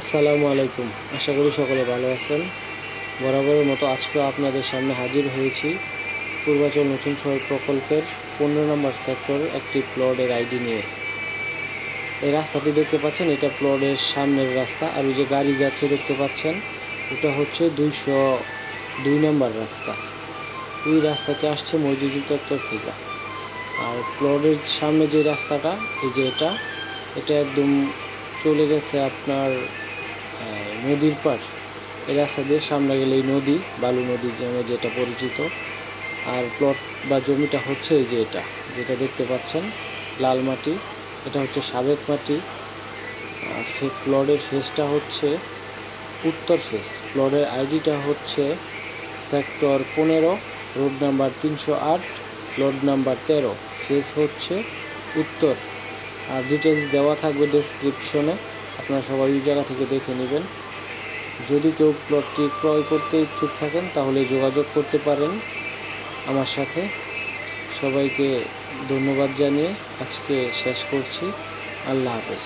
আসসালামু আলাইকুম। আশা করি সকলে ভালো আছেন। বরাবরের মতো আজকেও আপনাদের সামনে হাজির হয়েছি পূর্বাচল নতুন শহর প্রকল্পের পনেরো নম্বর সেক্টর একটি প্লটের আইডি নিয়ে। এই রাস্তাটি দেখতে পাচ্ছেন, এটা প্লটের সামনের রাস্তা আর ওই যে গাড়ি যাচ্ছে দেখতে পাচ্ছেন, ওটা হচ্ছে দুইশো দুই নম্বর রাস্তা। ওই রাস্তাটা আসছে মসজিদুল চত্বর থেকে। আর প্লটের সামনে যে রাস্তাটা, এই যে এটা এটা একদম চলে গেছে আপনার নদীর পার এই রাস্তা দিয়ে সামনে গেলে এই নদী, বালু নদীর জন্য যেটা পরিচিত। আর প্লট বা জমিটা হচ্ছে এই যে এটা, যেটা দেখতে পাচ্ছেন, লাল মাটি। এটা হচ্ছে সাবেক মাটি। আর ফে প্লটের ফেসটা হচ্ছে উত্তর ফেস প্লটের আইডিটা হচ্ছে সেক্টর পনেরো রোড নাম্বার তিনশো আট প্লট নাম্বার তেরো। ফেস হচ্ছে উত্তর। আর ডিটেলস দেওয়া থাকবে ডেসক্রিপশনে আপনারা সবাই ওই জায়গা থেকে দেখে নেবেন। যদি কেউ প্লটটি ক্রয় করতে ইচ্ছুক থাকেন, তাহলে যোগাযোগ করতে পারেন আমার সাথে। সবাইকে ধন্যবাদ জানিয়ে আজকে শেষ করছি। আল্লাহ হাফেজ।